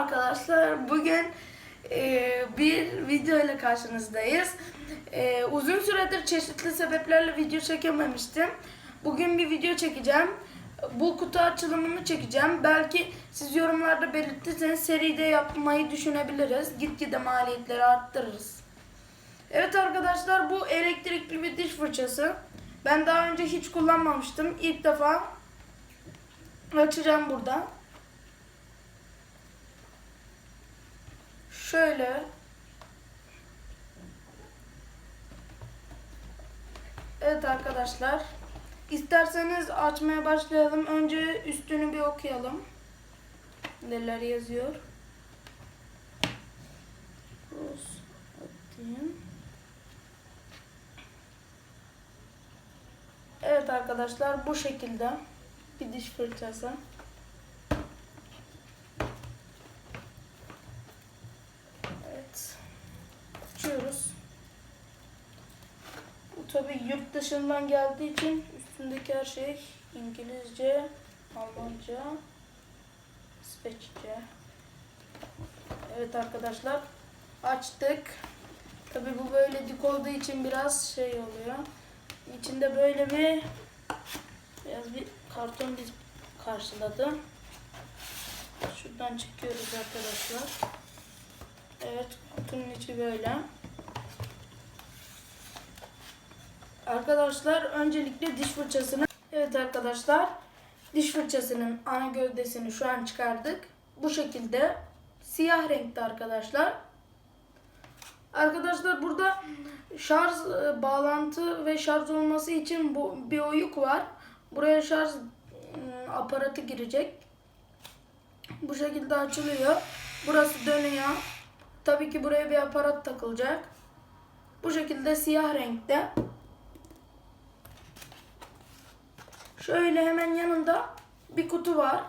arkadaşlar. Bugün e, bir video ile karşınızdayız. E, uzun süredir çeşitli sebeplerle video çekememiştim. Bugün bir video çekeceğim. Bu kutu açılımını çekeceğim. Belki siz yorumlarda belirtirseniz seride yapmayı düşünebiliriz. Gitgide maliyetleri arttırırız. Evet arkadaşlar bu elektrikli bir diş fırçası. Ben daha önce hiç kullanmamıştım. İlk defa açacağım burada. Şöyle. Evet arkadaşlar. İsterseniz açmaya başlayalım. Önce üstünü bir okuyalım. Neler yazıyor. Rose atayım. Evet arkadaşlar bu şekilde bir diş fırçası. Evet. Açıyoruz. Bu tabi yurt dışından geldiği için üstündeki her şey İngilizce, Almanca, İsveççe. Evet arkadaşlar açtık. Tabi bu böyle dik olduğu için biraz şey oluyor. İçinde böyle bir beyaz bir karton biz karşıladı. Şuradan çıkıyoruz arkadaşlar. Evet kutunun içi böyle. Arkadaşlar öncelikle diş fırçasını Evet arkadaşlar diş fırçasının ana gövdesini şu an çıkardık. Bu şekilde siyah renkte arkadaşlar. Arkadaşlar burada şarj e, bağlantı ve şarj olması için bu bir oyuk var. Buraya şarj e, aparatı girecek. Bu şekilde açılıyor. Burası dönüyor. Tabii ki buraya bir aparat takılacak. Bu şekilde siyah renkte. Şöyle hemen yanında bir kutu var.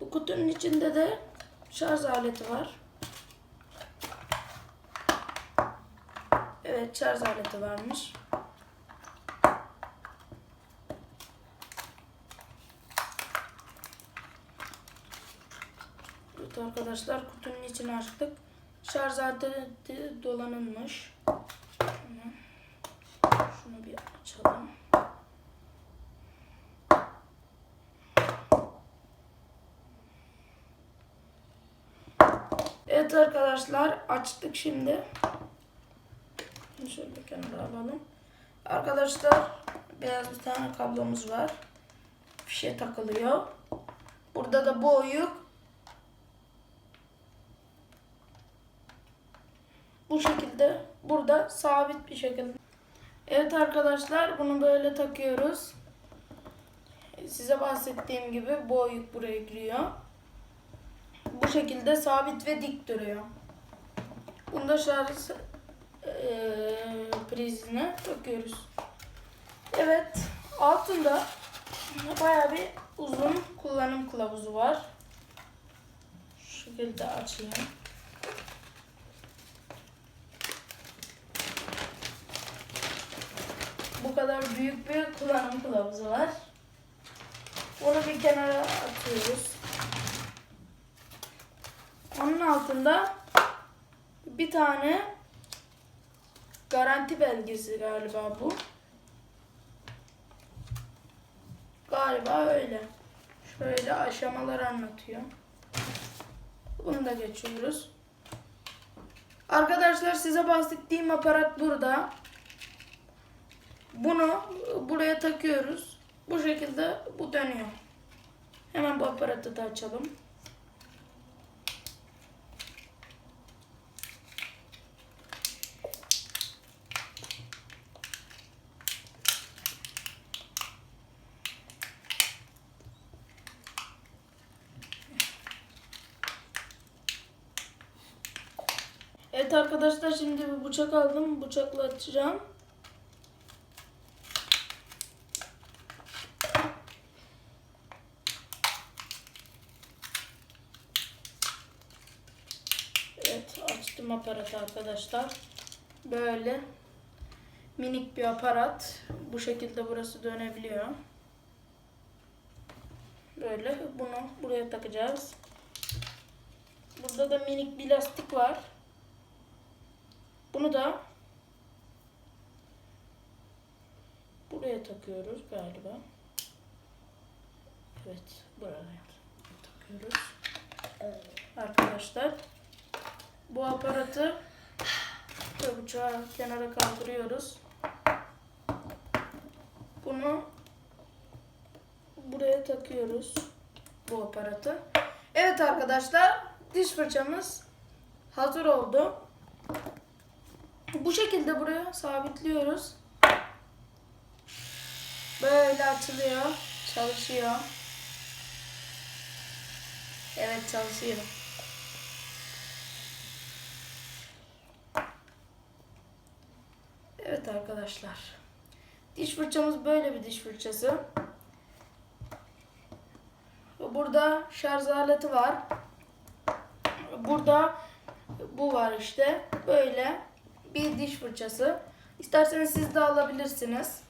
Bu kutunun içinde de şarj aleti var. Evet şarj aleti varmış. Evet arkadaşlar kutunun içini açtık. Şarj aleti dolanılmış. Şunu bir açalım. Evet arkadaşlar açtık şimdi. Şöyle kenara alalım. Arkadaşlar beyaz bir tane kablomuz var. Fişe takılıyor. Burada da bu oyuk. Bu şekilde burada sabit bir şekilde. Evet arkadaşlar bunu böyle takıyoruz. Size bahsettiğim gibi bu oyuk buraya giriyor. Bu şekilde sabit ve dik duruyor. Bunda şarj eee prizine takıyoruz. Evet, altında bayağı bir uzun kullanım kılavuzu var. Şu şekilde açayım. Kadar büyük bir kullanım kılavuzu var. Bunu bir kenara atıyoruz. Onun altında bir tane garanti belgesi galiba bu. Galiba öyle. Şöyle aşamalar anlatıyor. Bunu da geçiyoruz. Arkadaşlar size bahsettiğim aparat burada. Bunu buraya takıyoruz. Bu şekilde bu dönüyor. Hemen bu aparatı da açalım. Evet arkadaşlar şimdi bir bıçak aldım. Bıçakla açacağım. Evet açtım aparatı arkadaşlar. Böyle minik bir aparat. Bu şekilde burası dönebiliyor. Böyle bunu buraya takacağız. Burada da minik bir lastik var. Bunu da buraya takıyoruz galiba. Evet, buraya takıyoruz. Arkadaşlar, bu aparatı ve bıçağı kenara kaldırıyoruz. Bunu buraya takıyoruz bu aparatı. Evet arkadaşlar diş fırçamız hazır oldu. Bu şekilde buraya sabitliyoruz. Böyle açılıyor, çalışıyor. Evet çalışıyor. Evet arkadaşlar. Diş fırçamız böyle bir diş fırçası. Burada şarj aleti var. Burada bu var işte. Böyle bir diş fırçası. İsterseniz siz de alabilirsiniz.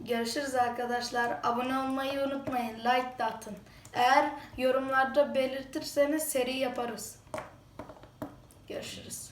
Görüşürüz arkadaşlar. Abone olmayı unutmayın. Like de atın. Eğer yorumlarda belirtirseniz seri yaparız. Görüşürüz.